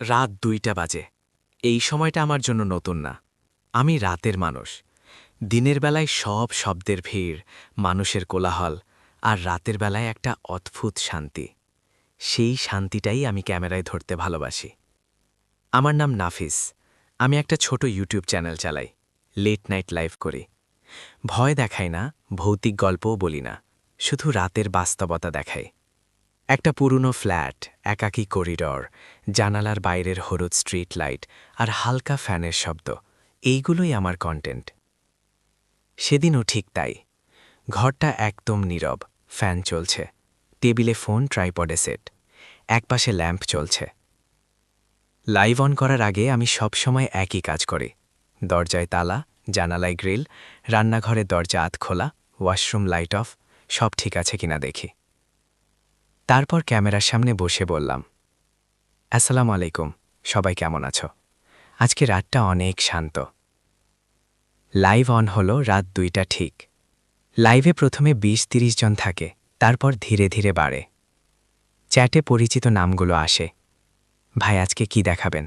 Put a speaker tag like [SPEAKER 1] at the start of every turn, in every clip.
[SPEAKER 1] রাত দুইটা বাজে। এই সময়টা আমার জন্য নতুন না। আমি রাতের মানুষ। দিনের বেলায় সব শব্দের ভিড়, মানুষের কোলাহল আর রাতের বেলায় একটা অদ্ভুত শান্তি। সেই শান্তিটাই আমি ক্যামেরায় ধরতে ভালোবাসি। আমার নাম নাফিস। আমি একটা ছোট ইউটিউব চ্যানেল চালাই। লেট নাইট লাইভ করি। ভয় দেখাই না, ভৌতিক গল্পও বলি না। শুধু রাতের বাস্তবতা দেখাই। একটা পুরনো ফ্ল্যাট, একাকী করিডর, জানালার বাইরের হলুদ স্ট্রিট লাইট আর হালকা ফ্যানের শব্দ। এইগুলোই আমার কন্টেন্ট সেদিনও ঠিক তাই। ঘরটা একদম নীরব, ফ্যান চলছে। টেবিলে ফোন, ট্রাইপডে সেট। একপাশে ল্যাম্প চলছে। লাইভ অন করার আগে আমি সবসময় একই কাজ করি। দরজায় তালা, জানালায় গ্রিল, রান্নাঘরের দরজা আত খোলা ওয়াশরুম লাইট অফ, সব ঠিক আছে কিনা দেখি। তারপর ক্যামেরার সামনে বসে বললাম, আসসালামু আলাইকুম, সবাই কেমন আছো? আজকে রাতটা অনেক শান্ত। লাইভ অন হলো রাত দুইটা ঠিক। লাইভে প্রথমে বিশ তিরিশ জন থাকে, তারপর ধীরে ধীরে বাড়ে। চ্যাটে পরিচিত নামগুলো আসে। ভাই, আজকে কি দেখাবেন?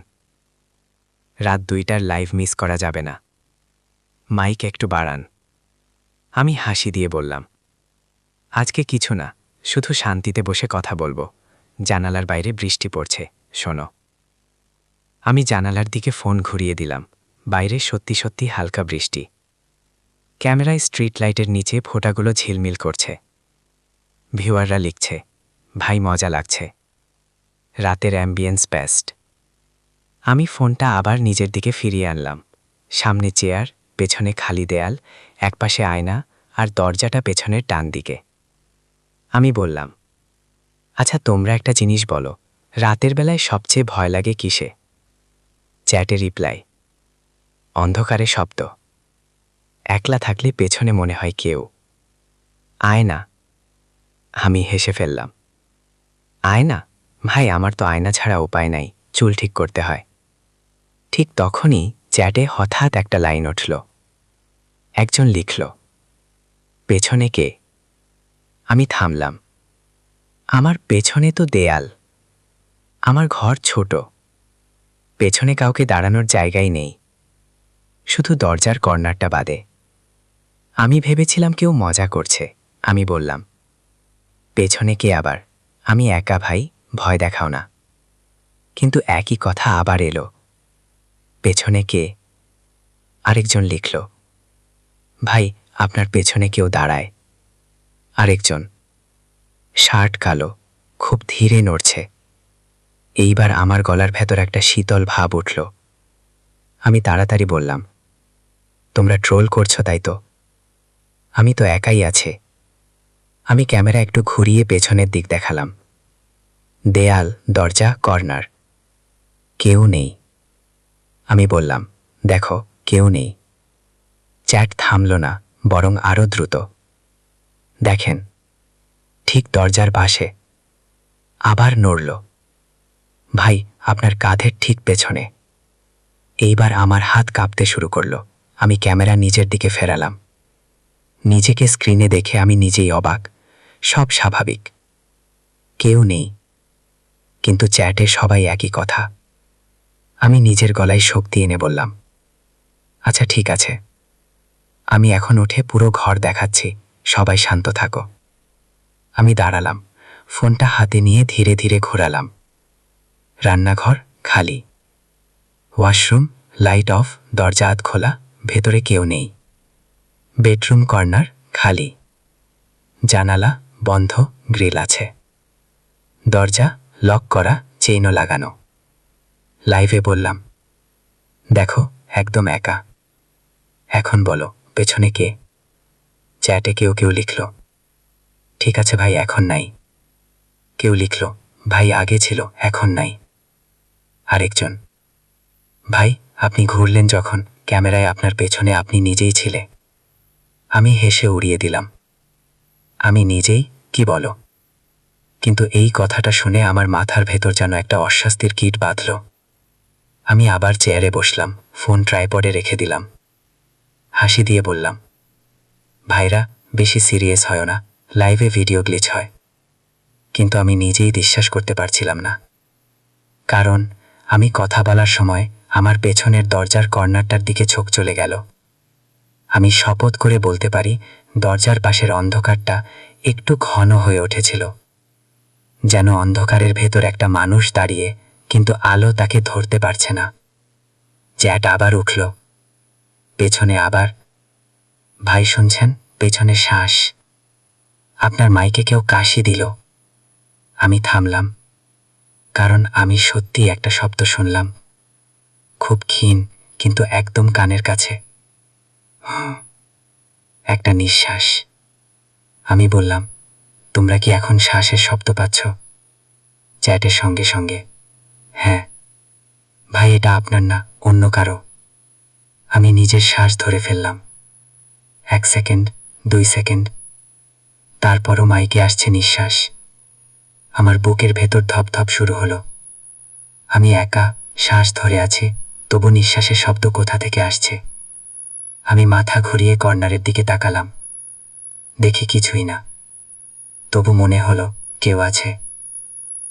[SPEAKER 1] রাত দুইটার লাইভ মিস করা যাবে না। মাইক একটু বাড়ান। আমি হাসি দিয়ে বললাম, আজকে কিছু না। শুধু শান্তিতে বসে কথা বলব। জানালার বাইরে বৃষ্টি পড়ছে, শোনো। আমি জানালার দিকে ফোন ঘুরিয়ে দিলাম। বাইরে সত্যি সত্যি হালকা বৃষ্টি। ক্যামেরায় স্ট্রিট লাইটের নিচে ফোঁটাগুলো ঝিলমিল করছে। ভিউয়াররা লিখছে, ভাই, মজা লাগছে। রাতের অ্যাম্বিয়েন্স বেস্ট আমি ফোনটা আবার নিজের দিকে ফিরিয়ে আনলাম। সামনে চেয়ার, পেছনে খালি দেয়াল, একপাশে আয়না আর দরজাটা পেছনের টান দিকে আমি বললাম আচ্ছা তোমরা একটা জিনিস বলো, রাতের বেলায় সবচেয়ে ভয় লাগে কিসে? চ্যাটে রিপ্লাই, অন্ধকারে শব্দ। একলা থাকলে পেছনে মনে হয় কেউ। আয়না। আমি হেসে ফেললাম, আয়না? ভাই, আমার তো আয়না ছাড়া উপায় নাই, চুল ঠিক করতে হয়। ঠিক তখনই চ্যাটে হঠাৎ একটা লাইন উঠল, একজন লিখল, পেছনে কে? আমি থামলাম। আমার পেছনে তো দেয়াল। আমার ঘর ছোট। পেছনে কাউকে দাঁড়ানোর জায়গাই নেই। শুধু দরজার কর্নারটা বাদে। আমি ভেবেছিলাম কেউ মজা করছে। আমি বললাম, পেছনে কে আবার? আমি একা ভাই, ভয় দেখাও না। কিন্তু একই কথা আবার এলো। পেছনে কে? আরেকজন লিখল, ভাই, আপনার পেছনে কেউ দাঁড়ায়। আরেকজন। শার্ট কালো, খুব ধীরে নড়ছে। এইবার আমার গলার ভেতর একটা শীতল ভাব উঠল। আমি তাড়াতাড়ি বললাম, তোমরা ট্রোল করছ তাই তো? আমি তো একাই আছে। আমি ক্যামেরা একটু ঘুরিয়ে পেছনের দিক দেখালাম। দেয়াল, দরজা, কর্নার। কেউ নেই। আমি বললাম, দেখো, কেউ নেই। চ্যাট থামল না, বরং আরও দ্রুত। দেখেন, ঠিক দরজার পাশে আবার নড়ল। ভাই, আপনার কাঁধের ঠিক পেছনে। এইবার আমার হাত কাঁপতে শুরু করল। আমি ক্যামেরা নিজের দিকে ফেরালাম। নিজেকে স্ক্রিনে দেখে আমি নিজেই অবাক। সব স্বাভাবিক। কেউ নেই। কিন্তু চ্যাটে সবাই একই কথা। আমি নিজের গলায় শক্তি এনে বললাম আচ্ছা ঠিক আছে। আমি এখন উঠে পুরো ঘর দেখাচ্ছি। সবাই শান্ত থাকো। আমি দাঁড়ালাম। ফোনটা হাতে নিয়ে ধীরে ধীরে ঘোরালাম। রান্নাঘর খালি। ওয়াশরুম, লাইট অফ, দরজা আধ খোলা, ভেতরে কেউ নেই। বেডরুম কর্নার খালি। জানালা বন্ধ, গ্রিল আছে। দরজা লক করা, চেইনও লাগানো। লাইভে বললাম, দেখো, একদম একা। এখন বলো, পেছনে কে? চ্যাটে কেউ কেউ লিখল, ঠিক আছে ভাই, এখন নাই। কেউ লিখল, ভাই, আগে ছিল, এখন নাই। আরেকজন, ভাই, আপনি ঘুরলেন যখন, ক্যামেরায় আপনার পেছনে আপনি নিজেই ছিলে। আমি হেসে উড়িয়ে দিলাম, আমি নিজেই, কি বলো? কিন্তু এই কথাটা শুনে আমার মাথার ভেতর যেন একটা অস্বস্তির কিট বাঁধল। আমি আবার চেয়ারে বসলাম, ফোন ট্রাইপডে রেখে দিলাম, হাসি দিয়ে বললাম ভাইরা, বেশি সিরিয়াস হয় না। লাইভে ভিডিও গ্লিচ হয়। কিন্তু আমি নিজেই বিশ্বাস করতে পারছিলাম না। কারণ,
[SPEAKER 2] আমি কথা বলার সময় আমার পেছনের দরজার কর্নারটার দিকে চোখ চলে গেল। আমি শপথ করে বলতে পারি, দরজার পাশের অন্ধকারটা একটু ঘন হয়ে উঠেছিল। যেন অন্ধকারের ভেতর একটা মানুষ দাঁড়িয়ে কিন্তু আলো তাকে ধরতে পারছে না। জ্যাট আবার উঠল। পেছনে আবার ভাই শুনছেন? পেছনে শ্বাস। আপনার মাইকে কেউ কাশি দিল। আমি থামলাম। কারণ আমি সত্যি একটা শব্দ শুনলাম। খুব ক্ষীণ, কিন্তু একদম কানের কাছে। একটা নিঃশ্বাস। আমি বললাম, তোমরা কি এখন শ্বাসের শব্দ পাচ্ছ? চ্যাটের সঙ্গে সঙ্গে হ্যাঁ। ভাই, এটা আপনার না, অন্য কারও। আমি নিজের শ্বাস ধরে ফেললাম। এক সেকেন্ড, দুই সেকেন্ড। তারপরও মাইকে আসছে নিঃশ্বাস। আমার বুকের ভেতর ধপধপ শুরু হলো। আমি একা, শ্বাস ধরে আছি, তবু নিঃশ্বাসের শব্দ কোথা থেকে আসছে? আমি মাথা ঘুরিয়ে কর্নারের দিকে তাকালাম। দেখি কিছুই না। তবু মনে হলো কেউ আছে।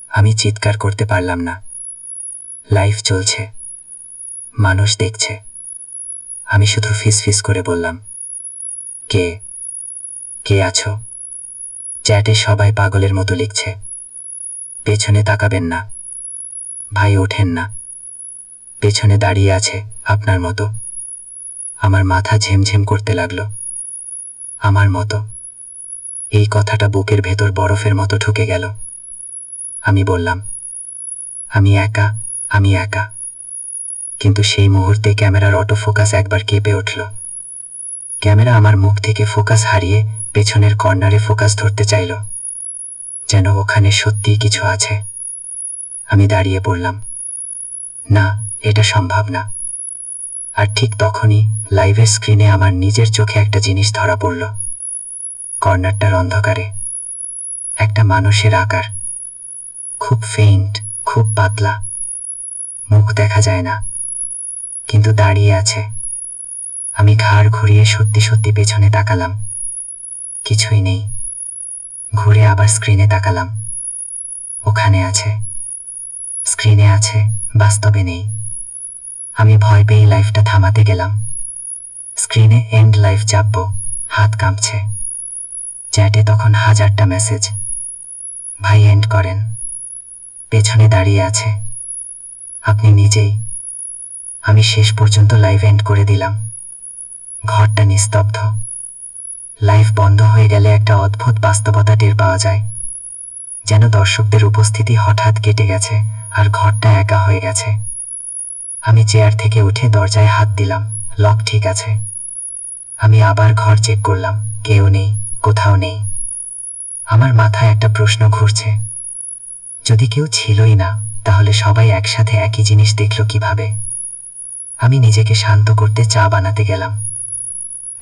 [SPEAKER 2] আমি চিৎকার করতে পারলাম না। লাইফ চলছে। মানুষ দেখছে। আমি শুধু ফিস ফিস করে বললাম। কে? কে আছো? চ্যাটে সবাই পাগলের মতো লিখছে। পেছনে তাকাবেন না। ভাই, ওঠেন না। পেছনে দাঁড়িয়ে আছে আপনার মতো। আমার মাথা ঝেমঝেম করতে লাগল। আমার মতো। এই কথাটা বুকের ভেতর বরফের মতো ঢুকে গেল। আমি বললাম, আমি একা আমি একা। কিন্তু সেই মুহূর্তে ক্যামেরার অটো ফোকাস একবার কেঁপে উঠল। ক্যামেরা আমার মুখ থেকে ফোকাস হারিয়ে পেছনের কর্নারে ফোকাস ধরতে চাইল, যেন ওখানে সত্যিই কিছু আছে। আমি দাঁড়িয়ে পড়লাম। না, এটা সম্ভব না। আর ঠিক তখনই লাইভের স্ক্রিনে আমার নিজের চোখে একটা জিনিস ধরা পড়ল। কর্নারটার অন্ধকারে। একটা মানুষের আকার। খুব ফেইন্ট খুব পাতলা। মুখ দেখা যায় না। কিন্তু দাঁড়িয়ে আছে। আমি ঘাড় ঘুরিয়ে সত্যি সত্যি পেছনে তাকালাম। কিছুই নেই। ঘুরে আবার স্ক্রিনে তাকালাম। ওখানে আছে। স্ক্রিনে আছে, বাস্তবে নেই। আমি ভয় পেয়ে লাইফটা থামাতে গেলাম। স্ক্রিনে এন্ড লাইফ চাপবো, হাত কাঁপছে। চ্যাটে তখন হাজারটা মেসেজ ভাই এন্ড করেন। পেছনে দাঁড়িয়ে আছে। আপনি নিজেই। আমি শেষ পর্যন্ত লাইভ এন্ড করে দিলাম। ঘরটা নিস্তব্ধ। লাইফ বন্ধ হয়ে গেলে একটা অদ্ভুত বাস্তবতা টের পাওয়া যায়। যেন দর্শকদের উপস্থিতি হঠাৎ কেটে গেছে আর ঘরটা একা হয়ে গেছে। আমি চেয়ার থেকে উঠে দরজায় হাত দিলাম, লক ঠিক আছে। আমি আবার ঘর চেক করলাম, কেউ নেই, কোথাও নেই। আমার মাথায় একটা প্রশ্ন ঘুরছে। যদি কেউ ছিলই না, তাহলে সবাই একসাথে একই জিনিস দেখল কীভাবে? আমি নিজেকে শান্ত করতে চা বানাতে গেলাম।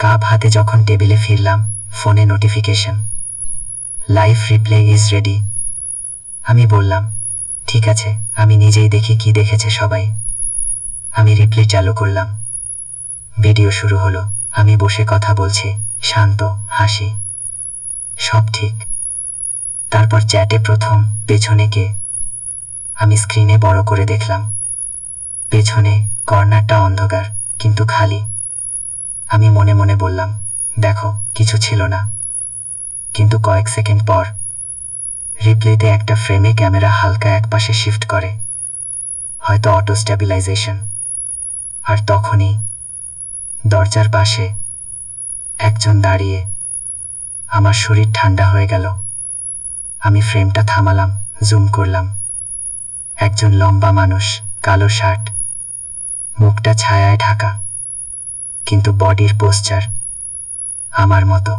[SPEAKER 2] কাপ হাতে যখন টেবিলে ফিরলাম, ফোনে notification live replay is ready আমি বললাম, ঠিক আছে, আমি নিজেই দেখি কি দেখেছে সবাই। আমি রিপ্লে চালু করলাম। ভিডিও শুরু হলো। আমি বসে কথা বলছি, শান্ত, হাসি। সব ঠিক। তারপর চ্যাটে প্রথম, পেছনে কে? আমি স্ক্রিনে বড় করে দেখলাম। পেছনে, কর্নারটা অন্ধকার, কিন্তু খালি। আমি মনে মনে বললাম, দেখো, কিছু ছিল না। কিন্তু কয়েক সেকেন্ড পর, রিপ্লেতে একটা ফ্রেমে ক্যামেরা হালকা একপাশে শিফট করে, হয়তো অটো স্ট্যাবিলাইজেশন। আর তখনই দরজার পাশে একজন দাঁড়িয়ে আমার শরীর ঠান্ডা হয়ে গেল। আমি ফ্রেমটা থামালাম, জুম করলাম। একজন লম্বা মানুষ, কালো শার্ট, মুখটা ছায়ায় ঢাকা। কিন্তু বডির পোস্টার আমার মতো।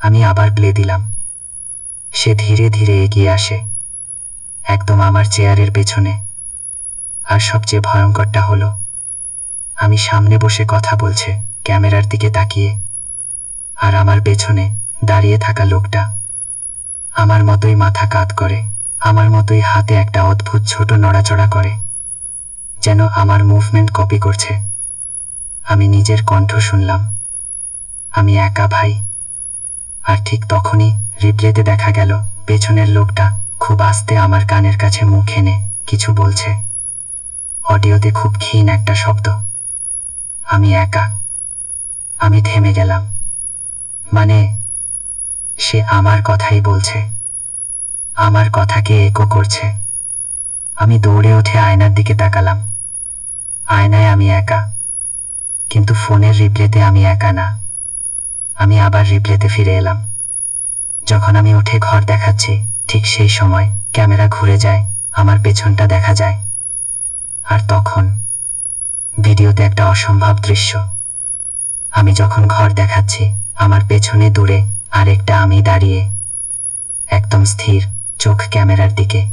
[SPEAKER 2] আমি আবার প্লে দিলাম। সে ধীরে ধীরে এগিয়ে আসে, একদম আমার চেয়ারের পেছনে। আর সবচেয়ে ভয়ঙ্করটা হলো, আমি সামনে বসে কথা বলছে ক্যামেরার দিকে তাকিয়ে। আর আমার পেছনে দাঁড়িয়ে থাকা লোকটা আমার মতোই মাথা কাত করে, আমার মতোই হাতে একটা অদ্ভুত ছোট নড়াচড়া করে, যেন আমার মুভমেন্ট কপি করছে। আমি নিজের কণ্ঠ শুনলাম। আমি একা ভাই। আর ঠিক তখনই রিপ্লেতে দেখা গেল, পেছনের লোকটা খুব আস্তে আমার কানের কাছে মুখ এনে কিছু বলছে। অডিওতে খুব ক্ষীণ একটা শব্দ। আমি একা। আমি থেমে গেলাম। মানে সে আমার কথাই বলছে। আমার কথাকে একো করছে? আমি দৌড়ে উঠে আয়নার দিকে তাকালাম। আয়নায় আমি একা। কিন্তু ফোনের রিপ্লেতে আমি একা না। আমি আবার রিপ্লেতে ফিরে এলাম। যখন আমি উঠে ঘর দেখাচ্ছি, ঠিক সেই সময় ক্যামেরা ঘুরে যায়, আমার পেছনটা দেখা যায়। আর তখন ভিডিওতে একটা অসম্ভব দৃশ্য। আমি যখন ঘর দেখাচ্ছি, আমার পেছনে দূরে আরেকটা আমি দাঁড়িয়ে, একদম স্থির চোখ ক্যামেরার দিকে।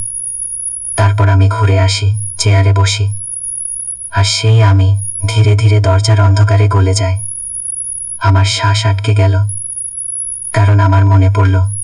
[SPEAKER 2] তারপর আমি ঘুরে আসি, চেয়ারে বসি। আর সেই আমি ধীরে ধীরে দরজার অন্ধকারে গলে যায়। আমার শ্বাস আটকে গেল কারণ আমার মনে পড়ল